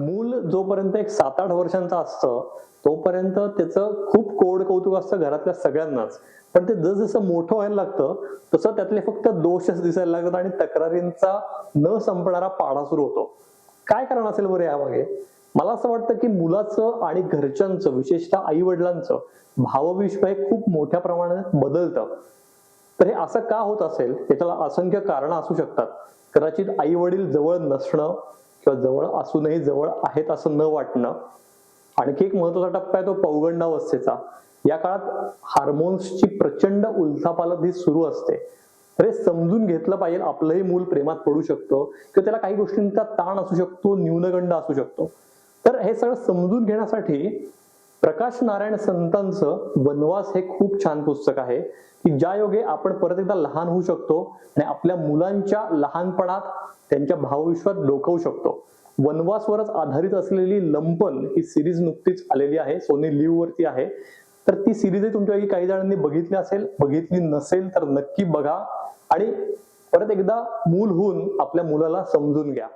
मूल जोपर्यंत एक सात आठ वर्षांचा असतं तोपर्यंत त्याचं खूप कोड कौतुक असतं घरातल्या सगळ्यांनाच. पण ते जसं मोठं व्हायला लागतं तसं त्यातले फक्त दोषच दिसायला लागतात आणि तक्रारींचा न संपणारा पाढा सुरू होतो. काय कारण असेल बरं यामागे? मला असं वाटतं की मुलाचं आणि घरच्यांचं विशेषतः आई वडिलांचं भावविश्व हे खूप मोठ्या प्रमाणात बदलतं. तर हे असं का होत असेल? याच्याला असंख्य कारण असू शकतात. कदाचित आई वडील जवळ नसणं किंवा जवळ असूनही जवळ आहेत असं न वाटणं. आणखी एक महत्त्वाचा टप्पा आहे तो पौगंडावस्थेचा. या काळात हार्मोन्सची प्रचंड उलथापालथ ही सुरू असते. तर हे समजून घेतलं पाहिजे आपलंही मूल प्रेमात पडू शकतो किंवा त्याला काही गोष्टींचा ताण असू शकतो न्यूनगंड असू शकतो. तर हे सगळं समजून घेण्यासाठी प्रकाश नारायण संतांचं वनवास हे खूप छान पुस्तक आहे की ज्या योगे आपण परत एकदा लहान होऊ शकतो आणि आपल्या मुलांच्या लहानपणात त्यांच्या भावविश्वात डोकवू शकतो. वनवासवरच आधारित असलेली लंपन ही सिरीज नुकतीच आलेली आहे सोनी लिव्ह वरती आहे. तर ती सिरीजही तुमच्यापैकी काही जणांनी बघितली असेल बघितली नसेल तर नक्की बघा आणि परत एकदा मूल होऊन आपल्या मुलाला समजून घ्या.